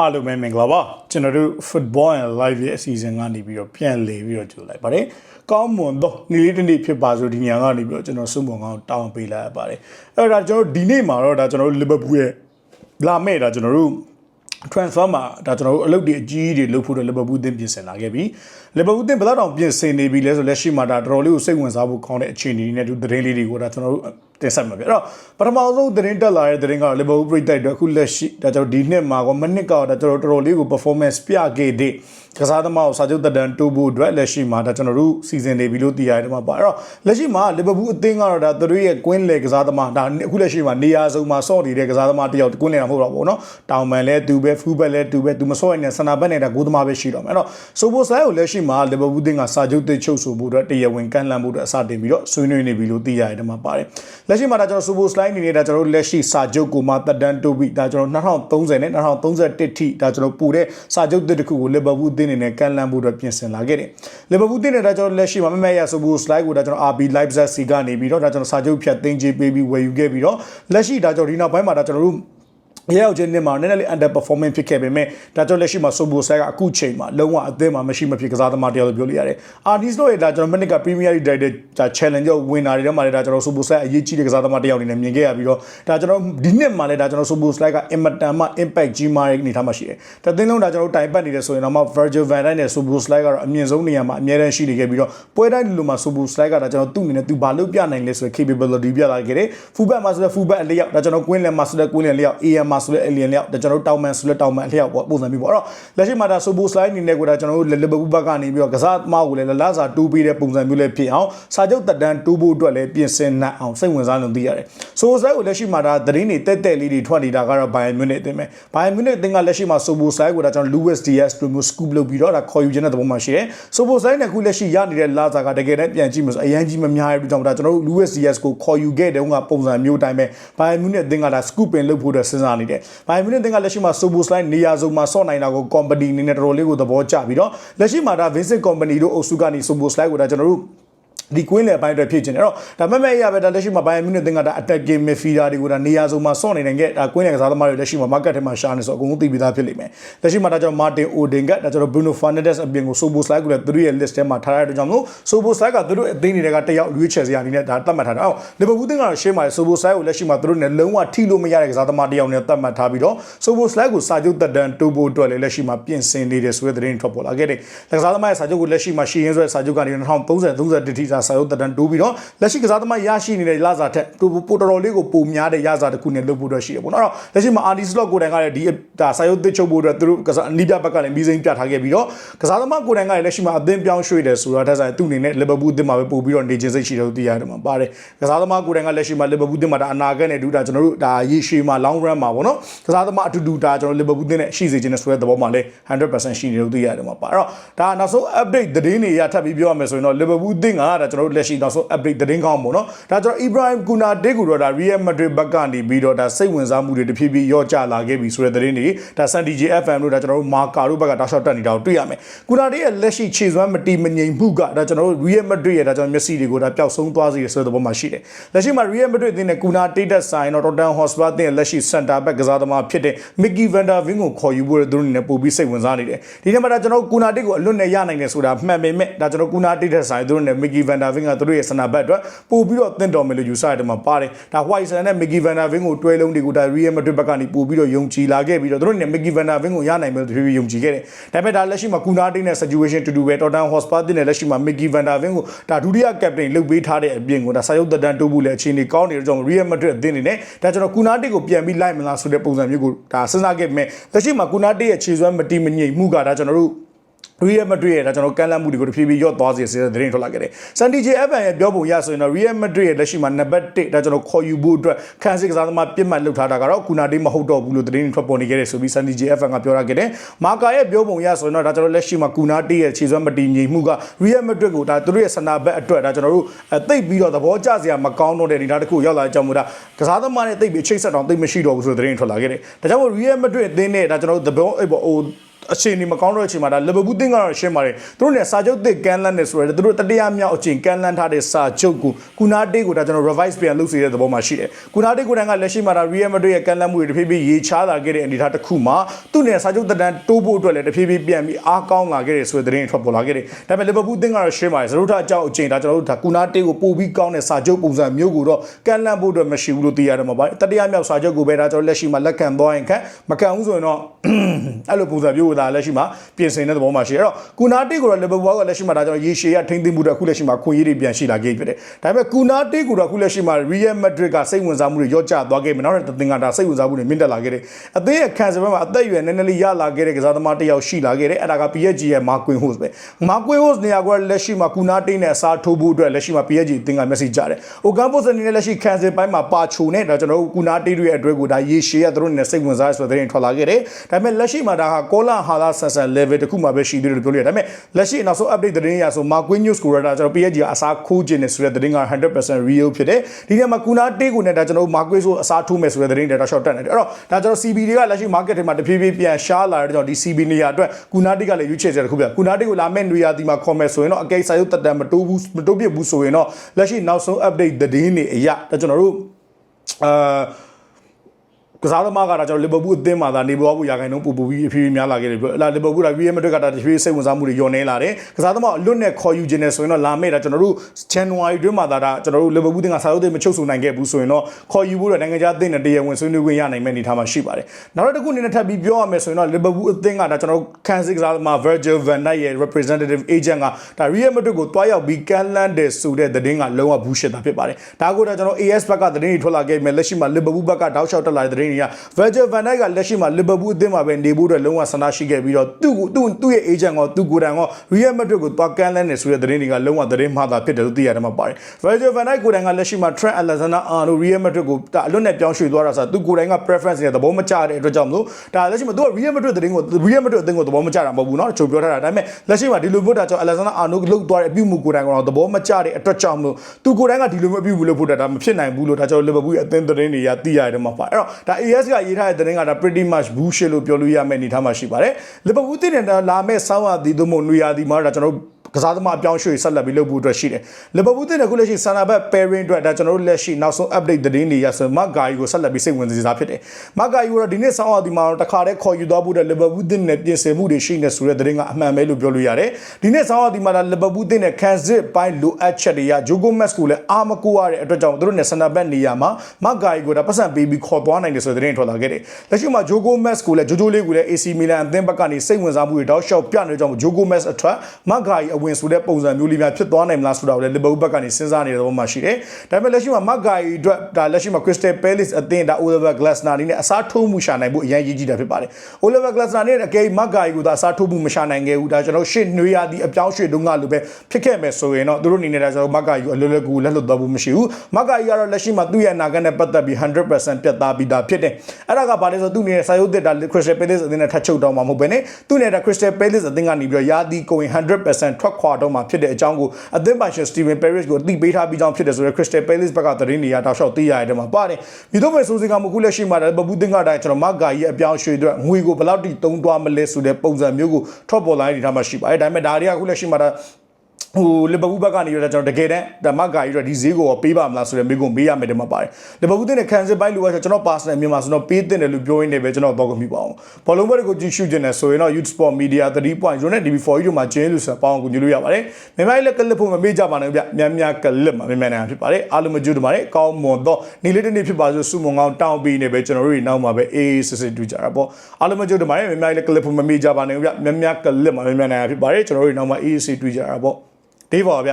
အားလုံးပဲမင်္ဂလာပါကျွန်တော်တို့ football and live ရဲ့အစီအစဉ်ကနေပြီးတော့ပြန်လည်ပြီးတော့ကြိုလိုက်ပါတယ်ကောင်းမွန်သောနေ့လေးတစ်နေ့ဖြစ်ပါဆိုဒီညကနေပြီးတော့ကျွန်တော်စုံမုံကောင်းတောင်းပေးလိုက်ရပါတယ်အဲ့တော့ဒါကျွန်တော်ဒီနေ့မှာတော့ဒါကျွန်တော်တို့ Liverpool ရဲ့လာမဲ့ဒါကျွန်တော်တို့ transfer မှာဒါကျွန်တော်တို့အလုပ်တွေအကြီးကြီးတွေလုပ်ဖို့တော့ Liverpool အသင်းပြင်ဆင်လာခဲ့ပြီ Liverpool အသင်းဘယ်တော့တောင်ပြင်ဆင်နေပြီလဲဆိုလက်ရှိမှာဒါတော်တော်လေးကိုစိတ်ဝင်စားဖို့ကောင်းတဲ့အခြေအနေတွေနဲ့ဒီသတင်းလေးတွေကိုဒါကျွန်တော်တို့ တင်ဆက်မှာပြအဲ့တော့ပထမဆုံးသတင်းတက်လာတဲ့သတင်းကတော့ Liverpool ပြည်တိုက်တော့အခုလက်ရှိဒါကျွန်တော်ဒီနှစ်မှာကောမနစ်ကတော့ဒါကျွန်တော်တော်တော်လေးကို performance ပြခဲ့တဲ့ကစားသမားကိုစာချုပ်တက်တန်တိုးဖို့အတွက်လက်ရှိမှာဒါကျွန်တော်တို့စီစဉ်နေပြီလို့သိရတယ်မှာပါအဲ့တော့လက်ရှိမှာ Liverpool အသင်းကတော့ဒါသူတို့ရဲ့ကွင်းလေကစားသမားဒါအခုလက်ရှိမှာနေရာစုံမှာစော့နေတဲ့ကစားသမားတယောက်ကွင်းလေတာမဟုတ်တော့ဘူးเนาะတောင်မန်လဲတူပဲဖူးဘက်လဲတူပဲသူမစော့ရတဲ့ဆန္ဒဘက်နဲ့ဒါဂိုးသမားပဲရှိတော့မယ်အဲ့တော့ဆိုဘိုဆိုင်ကိုလက်ရှိမှာ Liverpool အသင်းကစာချုပ်တစ်ချုပ်ဆိုဖို့အတွက်တရားဝင်ကန့်လန့်ဖို့အတွက်အစတင်ပြီးတော့ဆွေးနွေးနေပြီလို့သိရတယ်ဒီမှာပါတယ် လက်ရှိမှာဒါကျွန်တော်ဆိုဘိုစလိုင်းအနေနဲ့ဒါကျွန်တော်တို့လက်ရှိစာချုပ်ကိုမှတက်တန်းတိုးပြီးဒါကျွန်တော်2030နဲ့2031ထိဒါကျွန်တော်ပူတဲ့စာချုပ်တစ်ခုကို Liverpool အသင်းအနေနဲ့ကန့်လန့်ဖို့အတွက်ပြင်ဆင်လာခဲ့တယ် Liverpool အသင်းနဲ့ဒါကျွန်တော်လက်ရှိမှာမမရဆိုဘိုစလိုင်းကိုဒါကျွန်တော် RB Leipzig စီကနေပြီးတော့ဒါကျွန်တော်စာချုပ်ဖြတ်သိမ်းချေးပေးပြီးဝယ်ယူခဲ့ပြီးတော့လက်ရှိဒါကျွန်တော်ဒီနောက်ပိုင်းမှာဒါကျွန်တော်တို့ ရရောက်ခြင်းနဲ့မှာနည်းနည်းလေး under performing ဖြစ်ခဲ့ပေမဲ့ဒါကြောင့်လက်ရှိမှာဆိုဘိုဆိုင်ကအခုချိန်မှာလုံးဝအသင်းမှာမရှိမဖြစ်ကစားသမားတယောက်လို့ပြောလို့ရတယ်။အာဒီစ်တို့ရဲ့ဒါကျွန်တော်မနစ်က Premier League တိုက်တဲ့ဒါ challenge ကိုဝင်လာတဲ့ထဲမှာလည်းဒါကျွန်တော်ဆိုဘိုဆိုင်အရေးကြီးတဲ့ကစားသမားတယောက်အနေနဲ့မြင်ခဲ့ရပြီးတော့ဒါကျွန်တော်ဒီနှစ်မှာလည်းဒါကျွန်တော်ဆိုဘိုဆိုင်ကအင်မတန်မှ impact ကြီးမားတဲ့အနေထားမှာရှိတယ်။တသင်းလုံးဒါကျွန်တော်တိုင်ပတ်နေတယ်ဆိုရင်တော့ Virgil van Dijk နဲ့ဆိုဘိုဆိုင်ကတော့အမြင့်ဆုံးနေရာမှာအများတန်းရှိနေခဲ့ပြီးတော့ပွဲတိုင်းလိုမှာဆိုဘိုဆိုင်ကဒါကျွန်တော်သူ့အနေနဲ့သူဘာလို့ပြနိုင်လဲဆိုတဲ့ capability ပြလာခဲ့တယ်။ fullback မှာဆိုတဲ့ fullback အလျောက်ဒါကျွန်တော် Queen လန်မှာဆိုတဲ့ Queen လန်လျောက် AM မှာဆိုတဲ့ Alien လျောက်ဒါကျွန်တော်တောင်မန်ဆိုတဲ့တောင်မန်အလျောက်ပေါ့ပုံစံမျိုးပေါ့အဲ့တော့လက်ရှိမှာဒါဆိုဘိုစလိုင်းအနေနဲ့ကိုဒါကျွန်တော်တို့လဘဘူးဘက်ကနေပြီးတော့ကစားသမားကိုလည်းလလစာတူးပေးတဲ့ပုံစံမျိုးလည်းဖြစ်အောင်စာချုပ်တက်တန်းတူးဖို့အတွက်လည်းပြင်ဆင်နိုင်အောင်စိတ်ဝင်စားလို့သိရတယ်ဆိုဘိုစလိုင်းကိုလက်ရှိမှာဒါသတင်းတွေတက်တက်လေးတွေထွက်နေတာကတော့ဘိုင်မြူနစ်အသင်းပဲဘိုင်မြူနစ်အသင်းကလက်ရှိမှာဆိုဘိုစလိုင်းကိုဒါကျွန်တော် Luis Diaz လိုမျိုး scoop လုပ်ပြီးတော့ဒါခေါ်ယူခြင်းတဲ့သဘောမှရှိတယ်ဆိုဘိုစလိုင်းနဲ့ခုလက်ရှိရနေတဲ့လာစာကတကယ်တမ်းပြန်ကြည့်မှာဆိုအရန်ကြီးမများတဲ့အတွက်ကြောင့်ဒါကျွန်တော်တို့ Luis Diaz ကိုခေါ်ယူခဲ့တဲ့ကပုံစံမျိုးတိုင်းပဲဘိုင်မြူနစ်အသင်းကဒါ scoop ပင်လုပ်ဖို့အတွက်စဉ်းစားနေတယ်ဘိုင်မြူနစ်အသင်းကလက်ရှိမှာဆိုဘိုစလိုင်းနေရာစုံမှာဆော့နိုင်တာကို company အနေနဲ့တော်တော်လေးကိုသဘောကျပြီးတော့လက်ရှိမှာဒါ Vincent company တို့အုပ်စုကနေ Sobo slide ကိုဒါကျွန်တော်တို့ ဒီကွင်းလေပိုင်းအတွက်ဖြစ်ချင်တယ်အဲ့တော့ဒါမဲ့မဲ့ရပဲဒါလက်ရှိမှာဘိုင်ယန်မြူနစ်တင်ကဒါ attacking midfielder တွေကိုဒါနေရာစုံမှာစောင့်နေနိုင်ခဲ့ဒါကွင်းလေကစားသမားတွေလက်ရှိမှာ market ထဲမှာရှာနေဆိုအကုန်လုံးသိပြီးသားဖြစ်လိမ့်မယ်လက်ရှိမှာဒါကျွန်တော် Martin Odegaard ဒါကျွန်တော် Bruno Fernandes အပြင်ကို Sobo slide ကိုလည်းသူတို့ရဲ့ list ထဲမှာထားရတဲ့ကြောင့်မို့ Sobo slide ကသူတို့အသင်းတွေကတယောက်ရွေးချယ်စရာအနေနဲ့ဒါသတ်မှတ်ထားတာအော် Liverpool တင်ကတော့ရှေ့မှာ Sobo slide ကိုလက်ရှိမှာသူတို့နဲ့လုံးဝထိလို့မရတဲ့ကစားသမားတယောက်နဲ့သတ်မှတ်ထားပြီးတော့ Sobo slide ကိုစာချုပ်တက်တန်းတိုးဖို့အတွက်လည်းလက်ရှိမှာပြင်ဆင်နေတယ်ဆိုတဲ့သတင်းထွက်ပေါ်လာခဲ့တယ်ကစားသမားရဲ့စာချုပ်ကိုလက်ရှိမှာရှီရင်ဆိုတဲ့စာချုပ်ကနေ2030 31ထိစာစာချုပ်တက်တန်းတိုးပြီးတော့လက်ရှိကစားသမားရရှိနေတဲ့လာစာထက်ပိုတော်တော်လေးကိုပုံများတဲ့ရစာတစ်ခုနဲ့လုပ်ဖို့တော့ရှိရပေါ့နော်အဲ့တော့လက်ရှိမှာ RD slot ကိုတိုင်ကလည်းဒီဒါစာရုပ်တစ်ချုပ်ဖို့အတွက်သူတို့ကစားအနီးပြဘက်ကလည်းမီးစိမ်းပြထားခဲ့ပြီးတော့ကစားသမားကိုတိုင်ကလည်းလက်ရှိမှာအသင်းပြောင်းရွှေ့တယ်ဆိုတာထက်ဆိုင်သူ့အနေနဲ့ Liverpool အသင်းမှာပဲပို့ပြီးတော့နေခြင်းစိတ်ရှိတယ်လို့သိရတယ်မှာပါတယ်ကစားသမားကိုတိုင်ကလက်ရှိမှာ Liverpool အသင်းမှာဒါအနာဂတ်နဲ့ဒူတာကျွန်တော်တို့ဒါရေရှည်မှာ long run မှာပေါ့နော်ကစားသမားအတူတူဒါကျွန်တော် Liverpool အသင်းနဲ့ရှိစေခြင်းနဲ့ဆိုတဲ့သဘောမှာလည်း100%ရှိနေလို့သိရတယ်မှာပါအဲ့တော့ဒါနောက်ဆုံး update သတင်းတွေရထပ်ပြီးပြောရမယ်ဆိုရင်တော့ Liverpool အသင်းကဒါကျွန်တော်တို့လက်ရှိနောက်ဆုံး update သတင်းကောင်းပေါ့နော်ဒါကျွန်တော် Ibrahim Konate ကိုတော့ဒါ Real Madrid ဘက်ကနေပြီးတော့ဒါစိတ်ဝင်စားမှုတွေတဖြည်းဖြည်းရော့ကျလာခဲ့ပြီဆိုတဲ့သတင်းတွေဒါ San DJ FM တို့ဒါကျွန်တော်တို့ Marca တို့ဘက်ကတောက်လျှောက်တက်နေတာကိုတွေ့ရမယ်။ Konate ရဲ့လက်ရှိခြေစွမ်းမတီမငြိမ်မှုကဒါကျွန်တော်တို့ Real Madrid ရဲ့ဒါကျွန်တော်မျက်စိတွေကိုဒါပျောက်ဆုံးသွားစေရဆိုတဲ့သဘောမှာရှိတယ်။လက်ရှိမှာ Real Madrid အသင်းနဲ့ Konate တက်ဆိုင်တော့ Tottenham Hotspur အသင်းရဲ့လက်ရှိ center back ကစားသမားဖြစ်တဲ့ Mickey van der Ven ကိုခေါ်ယူဖို့သူတို့အနေနဲ့ပို့ပြီးစိတ်ဝင်စားနေတယ်။ဒီနေ့မှာဒါကျွန်တော် Konate ကိုအလွတ်နဲ့ရနိုင်တယ်ဆိုတာမှန်ပေမဲ့ဒါကျွန်တော် Konate တက်ဆိုင်သူတို့နဲ့ Mickey van der Ven ကသူတို့ရဲ့ center back အတွက်ပို့ပြီးတော့သင့်တော်မယ်လို့ယူဆရတယ်မှာပါတယ်ဒါ White Sun နဲ့ Mickey van der Ven ကိုတွဲလုံးတွေကိုဒါ Real Madrid ဘက်ကနေပို့ပြီးတော့ယုံကြည်လာခဲ့ပြီးတော့သူတို့နဲ့ Mickey van der Ven ကိုရနိုင်မယ်လို့သူတို့ယုံကြည်ခဲ့တယ်ဒါပေမဲ့ဒါလက်ရှိမှာ Konate နဲ့ situation တူတူပဲ Tottenham Hotspur တင်နဲ့လက်ရှိမှာ Mickey van der Ven ကိုဒါဒုတိယ captain လုပ်ပေးထားတဲ့အပြင်ကိုဒါစာရုပ်သက်တမ်းတိုးဖို့လည်းအခြေအနေကောင်းနေတဲ့ကြောင့် Real Madrid အသင်းအနေနဲ့ဒါကျွန်တော် Konate ကိုပြန်ပြီးလိုက်မလားဆိုတဲ့ပုံစံမျိုးကိုဒါစဉ်းစားခဲ့ပေမဲ့လက်ရှိမှာ Konate ရဲ့ခြေစွမ်းမတီးမငြိမ်မှုကဒါကျွန်တော်တို့ Real Madrid ရဲ့ဒါကျွန်တော်ကန့်လန့်မှုတွေကိုတဖြည်းဖြည်းရော့သွားစေတဲ့သတင်းထွက်လာခဲ့တယ်။ San DJ FM ရဲ့ပြောပုံရဆိုရင်တော့ Real Madrid ရဲ့လက်ရှိမှာနံပါတ်1ဒါကျွန်တော်ခေါ်ယူဖို့အတွက်ခန်းစစ်ကစားသမားပြစ်မှတ်လုပ်ထားတာကတော့ကူနာတေးမဟုတ်တော့ဘူးလို့သတင်းထွက်ပေါ်နေခဲ့တယ်ဆိုပြီး San DJ FM ကပြောရခဲ့တယ်။မာကာရဲ့ပြောပုံရဆိုရင်တော့ဒါကျွန်တော်လက်ရှိမှာကူနာတေးရဲ့ခြေစွမ်းမတည်ငြိမ်မှုက Real Madrid ကိုဒါသူတို့ရဲ့စနာဘက်အတွက်ဒါကျွန်တော်တို့သိပ်ပြီးတော့သဘောကျစရာမကောင်းတော့တဲ့အနေအထားတစ်ခုရောက်လာကြောင်းမို့ဒါကစားသမားနဲ့သိပ်ပြီးချိတ်ဆက်တော့သိပ်မရှိတော့ဘူးဆိုတဲ့သတင်းထွက်လာခဲ့တယ်။ဒါကြောင့်မို့ Real Madrid အသင်းနဲ့ဒါကျွန်တော်တို့သဘောဟို အချိန်ဒီမကောင်းတော့အချိန်မှာဒါလီဗာပူးတင်းကတော့ရှင်းပါတယ်သူတို့เนี่ยစာချုပ်သစ်ကန်လန်နဲ့ဆိုရယ်သူတို့တတိယမြောက်အချိန်ကန်လန်ထားတဲ့စာချုပ်ကိုကူနာတေးကိုဒါကျွန်တော် revise ပြန်လုပ်စီတဲ့သဘောမှာရှိတယ်ကူနာတေးကိုတန်းကလက်ရှိမှာဒါ Real Madrid ရဲ့ကန်လန်မှုတွေတဖြည်းဖြည်းရေချားလာခဲ့တဲ့အနေအထားတစ်ခုမှာသူ့เนี่ยစာချုပ်သက်တမ်းတိုးဖို့အတွက်လည်းတဖြည်းဖြည်းပြန်ပြီးအားကောင်းလာခဲ့တယ်ဆိုတဲ့သတင်းထွက်ပေါ်လာခဲ့တယ်ဒါပေမဲ့လီဗာပူးတင်းကတော့ရှင်းပါတယ်သတို့ထအကြောင်းအချိန်ဒါကျွန်တော်တို့ဒါကူနာတေးကိုပို့ပြီးကောင်းတဲ့စာချုပ်ပုံစံမျိုးကိုတော့ကန်လန်ဖို့အတွက်မရှိဘူးလို့သိရတယ်မှာပါတတိယမြောက်စာချုပ်ကိုပဲဒါကျွန်တော်လက်ရှိမှာလက်ခံသွားရင်ခံမခံဘူးဆိုရင်တော့ အဲ့လိုပုံစံမျိုး ကိုဒါလက်ရှိမှာပြင်ဆင်တဲ့သဘောမှာရှိတယ်အဲ့တော့ကူနာတေးကိုတော့လီဗာပူးကလက်ရှိမှာဒါကျွန်တော်ရေရှည်ရထိမ့်သိမ်းမှုတော့အခုလက်ရှိမှာခွင့်ရည်တွေပြန်ရှိလာခဲ့ပြီဖြစ်တယ်ဒါပေမဲ့ကူနာတေးကိုတော့အခုလက်ရှိမှာ Real Madrid ကစိတ်ဝင်စားမှုတွေရော့ကျသွားခဲ့ပြီနောက်တဲ့သင်္ကန်းဒါစိတ်ဝင်စားမှုတွေမြင့်တက်လာခဲ့တယ်အသေးရဲ့ခံစားဘက်မှာအသက်အရွယ်နည်းနည်းလေးရလာခဲ့တဲ့ကစားသမားတစ်ယောက်ရှိလာခဲ့တယ်အဲ့ဒါက PSG ရဲ့ Marquinhos ပဲ Marquinhos နေရာကလက်ရှိမှာကူနာတေးနဲ့အစားထိုးဖို့အတွက်လက်ရှိမှာ PSG သင်္ကန်း message ကြတယ် Ocampos အနေနဲ့လက်ရှိခံစားပိုင်းမှာပါချိုနဲ့ဒါကျွန်တော်တို့ကူနာတေးတွေရဲ့အတွက်ကိုဒါရေရှည်ရသူတို့နဲ့စိတ်ဝင်စားရဆိုတဲ့သတင်းထွက်လာခဲ့တယ်ဒါပေမဲ့လက်ရှိမှာဒါဟာကောလာဟာလာဆန်ဆန် level တခုမှပဲရှိသေးတယ်လို့ပြောလို့ရတယ်ဒါပေမဲ့လက်ရှိနောက်ဆုံး update သတင်းရဆို Marquinhos ကိုရတာကျွန်တော် PSG ကအစားခိုးခြင်းနဲ့ဆိုတဲ့သတင်းက100% real ဖြစ်တယ်ဒီထဲမှာကူနာတေးကိုနဲ့ဒါကျွန်တော်တို့ Marquinhos ကိုအစားထိုးမယ်ဆိုတဲ့သတင်းတွေတော့ short တက်နေတယ်အဲ့တော့ဒါကျွန်တော် CB တွေကလက်ရှိ market ထဲမှာတဖြည်းဖြည်းပြန်ရှားလာတဲ့ကြောင့်ဒီ CB နေရာအတွက်ကူနာတေးကလည်းရွေးချယ်ချက်တစ်ခုပြကူနာတေးကိုလာမဲ့နေရာဒီမှာ comment ဆိုရင်တော့အကိစ္စရုပ်တက်တန်မတိုးဘူးမတိုးပြဘူးဆိုရင်တော့လက်ရှိနောက်ဆုံး update သတင်းတွေအရဒါကျွန်တော်တို့အာ ကစားသမားကဒါကျွန်တော်လီဗာပူးအသင်းမှာသာနေပေါ်ဖို့ရာခိုင်နှုန်းပူပူပြီးအဖြည်းဖြည်းများလာခဲ့တယ်ပြောလာလီဗာပူးကရီယယ်မက်ဒရစ်ကဒါတဖြည်းဖြည်းစိတ်ဝင်စားမှုတွေညော့နေလာတယ်ကစားသမားအလွတ်နဲ့ခေါ်ယူခြင်းနဲ့ဆိုရင်တော့လာမယ့်ဒါကျွန်တော်တို့ဇန်နဝါရီတွင်းမှာဒါဒါကျွန်တော်တို့လီဗာပူးတင်ကစာရုပ်တွေမချုပ်ဆိုနိုင်ခဲ့ဘူးဆိုရင်တော့ခေါ်ယူဖို့တော့နိုင်ငံခြားအသင်းနဲ့တရားဝင်ဆွေးနွေးခွင့်ရနိုင်မယ့်အနေအထားမှာရှိပါတယ်နောက်တစ်ခုအနေနဲ့ထပ်ပြီးပြောရမယ်ဆိုရင်တော့လီဗာပူးအသင်းကဒါကျွန်တော်တို့ခန်းစစ်ကစားသမား Virgil van Dijk ရဲ့ representative agent ကဒါ Real Madrid ကိုတွားရောက်ပြီးကန်လန်တဲ့ဆိုတဲ့သတင်းကလုံးဝဘူးရှစ်တာဖြစ်ပါတယ်ဒါကိုတော့ကျွန်တော် AS ဘက်ကသတင်းတွေထွက်လာခဲ့ပေမဲ့လက်ရှိမှာလီဗာပူးဘက်ကတောက်လျှောက်တက်လာတဲ့သတင်းတွေက Virgil van Dijk ကလက်ရှိမှာလီဗာပူးအသင်းမှာပဲနေဖို့အတွက်လုံးဝဆန္ဒရှိခဲ့ပြီးတော့သူ့ကိုသူ့သူ့ရဲ့ agent ကသူ့ကိုယ်တိုင်က Real Madrid ကိုတွားကန်လန်တဲ့ဆိုတဲ့သတင်းတွေကလုံးဝသတင်းမှားတာဖြစ်တယ်လို့သိရတယ်မှာပါတယ် Virgil van Dijk ကိုယ်တိုင်ကလက်ရှိမှာ Trent Alexander-Arnold Real Madrid ကိုဒါအလွတ်နဲ့ပြောင်းရွှေ့သွားတာဆိုသူကိုယ်တိုင်က preference နဲ့သဘောမကျတဲ့အတွက်ကြောင့်မလို့ဒါလက်ရှိမှာသူက Real Madrid သတင်းကို Real Madrid အသင်းကိုသဘောမကျတာမဟုတ်ဘူးเนาะချုပ်ပြောထားတာဒါပေမဲ့လက်ရှိမှာဒီလိုမျိုးဒါကြောင့် Alexander-Arnold လုတ်သွားတဲ့အပြုမှုကိုယ်တိုင်ကတော့သဘောမကျတဲ့အတွက်ကြောင့်မလို့သူကိုယ်တိုင်ကဒီလိုမျိုးအပြုမှုလုပ်ဖို့တာဒါမဖြစ်နိုင်ဘူးလို့ဒါကြောင့် Liverpool ရဲ့အသင်းသတင်းတွေကသိရတယ်မှာပါအဲ့တော့ဒါ AS ကရေးထားတဲ့သတင်းကဒါ pretty much bullshit လို့ပြောလို့ရမယ့်အနေအထားမှာရှိပါတယ်။ Liverpool တင်တဲ့လာမဲ့ဆောင်းရသည်သို့မဟုတ်နွေရာသီမှာဒါကျွန်တော်တို့ ကစားသမားအပြောင်းရွှေ့ဆက်လက်ပြီးလုပ်ဖို့အတွက်ရှိတယ်။လီဗာပူးတင်တဲ့ခုလက်ရှိဆန်နာဘက် pairing အတွက်ဒါကျွန်တော်တို့လက်ရှိနောက်ဆုံး update သတင်းတွေရဆိုမတ်ဂါယီကိုဆက်လက်ပြီးစိတ်ဝင်စားဖြစ်တယ်။မတ်ဂါယီကတော့ဒီနေ့ဆောင်းအောင်ဒီမှာတခါတည်းခေါ်ယူသွားဖို့တဲ့လီဗာပူးတင်တဲ့ပြင်ဆင်မှုတွေရှိနေဆိုတဲ့သတင်းကအမှန်ပဲလို့ပြောလို့ရတယ်။ဒီနေ့ဆောင်းအောင်ဒီမှာလီဗာပူးတင်တဲ့ခံစစ်ပိုင်းလိုအပ်ချက်တွေကဂျိုဂိုမက်စ်ကိုလည်းအာမကိုရတဲ့အတွက်ကြောင့်သူတို့နဲ့ဆန်နာဘက်နေရာမှာမတ်ဂါယီကိုဒါပတ်စံပေးပြီးခေါ်သွားနိုင်တယ်ဆိုတဲ့သတင်းထွက်လာခဲ့တယ်။လက်ရှိမှာဂျိုဂိုမက်စ်ကိုလည်းဂျိုဂျိုလေးကိုလည်း AC Milan အသင်းဘက်ကနေစိတ်ဝင်စားမှုတွေတောက်လျှောက်ပြနေတဲ့ကြောင့်ဂျိုဂိုမက်စ်အထွက်မတ်ဂါယီအဝင်ဆိုတဲ့ပုံစံမျိုးလေးများဖြစ်သွားနိုင်မလားဆိုတာကိုလည်းလီဗာပူးဘက်ကနေစဉ်းစားနေတဲ့သဘောမှာရှိတယ်။ဒါပေမဲ့လက်ရှိမှာမတ်ဂါယီအတွက်ဒါလက်ရှိမှာ Crystal Palace အသင်းဒါ Oliver Glasner နဲ့အစားထိုးမှုရှာနိုင်ဖို့အရင်ရည်ကြီးတာဖြစ်ပါတယ်။ Oliver Glasner နဲ့အကယ်မတ်ဂါယီကိုဒါအစားထိုးမှုမရှာနိုင်ခဲ့ဘူး။ဒါကျွန်တော်ရှေ့နှွေးရသည့်အပြောင်းရွှေ့တုန်းကလိုပဲဖြစ်ခဲ့မယ်ဆိုရင်တော့သူတို့အနေနဲ့ဒါကျွန်တော်မတ်ဂါယီကိုအလွယ်လွယ်ကူလက်လွတ်သွားဖို့မရှိဘူး။မတ်ဂါယီကတော့လက်ရှိမှာသူ့ရဲ့အနာဂတ်နဲ့ပတ်သက်ပြီး100%ပြတ်သားပြီးသားဖြစ်တယ်။အဲ့ဒါကဘာလဲဆိုတော့သူ့အနေနဲ့စာရုပ်သစ်ဒါ Crystal Palace အသင်းနဲ့ထပ်ချုပ်တော့မှာမဟုတ်ဘဲနဲ့သူ့အနေနဲ့ Crystal Palace အသင်းကနေပြီးတော့ယာဒီကိုဝင်100%ထွက်ခွာတော့မှာဖြစ်တဲ့အကြောင်းကိုအသင်းပိုင်ရှင် Steven Paris ကိုသိပေးထားပြီးကြောင်းဖြစ်တယ်ဆိုတော့ Crystal Palace ဘက်ကသတင်းတွေရတောက်လျှောက်သိရတဲ့မှာပါတယ်။ဒီတော့ပဲဆိုစင်ကမခုလက်ရှိမှာဘဘူးတင်ကတိုင်းကျွန်တော်မဂါကြီးအပြောင်းရွှေ့အတွက်ငွေကိုဘယ်လောက်ထိတုံးသွားမလဲဆိုတဲ့ပုံစံမျိုးကိုထွက်ပေါ်လာနေတဲ့ထားမှာရှိပါတယ်။ဒါပေမဲ့ဒါတွေကခုလက်ရှိမှာ ဟိုလီဗာပူးဘက်ကနေရတဲ့ကျွန်တော်တကယ်တမ်းဒါမဂါကြီးတော့ဒီဈေးကိုပေးပါမလားဆိုတဲ့မိကုံမေးရမယ်တမပါတယ်လီဗာပူးတင်တဲ့ခံစစ်ပိုင်းလိုအပ်ကျွန်တော် personal မြန်မာဆိုတော့ပေးတင်တယ်လို့ပြောရင်းနေပဲကျွန်တော်တော့ကမိပါအောင်ဘောလုံးဘက်ကိုကြည့်ရှုခြင်းနဲ့ဆိုရင်တော့ Youth Sport Media 3.0နဲ့ DB4 တို့မှာကျင်းလို့ဆိုပေါင်းကိုညလို့ရပါတယ်မြန်မာလေးလက်ကလစ်ဖို့မမေ့ကြပါနဲ့ဗျများများကလစ်မှာမြန်မာနိုင်ငံဖြစ်ပါတယ်အားလုံးမကြည့်တပါတယ်ကောင်းမွန်တော့နေလေးတစ်နေ့ဖြစ်ပါဆိုစုမုံကောင်းတောင်းပြီးနေပဲကျွန်တော်တို့နောက်မှာပဲအေးစစ်စစ်တူကြတာပေါ့အားလုံးမကြည့်တပါတယ်မြန်မာလေးလက်ကလစ်ဖို့မမေ့ကြပါနဲ့ဗျများများကလစ်မှာမြန်မာနိုင်ငံဖြစ်ပါတယ်ကျွန်တော်တို့နောက်မှာအေးစစ်တူကြတာပေါ့ ဒေးပါဗျ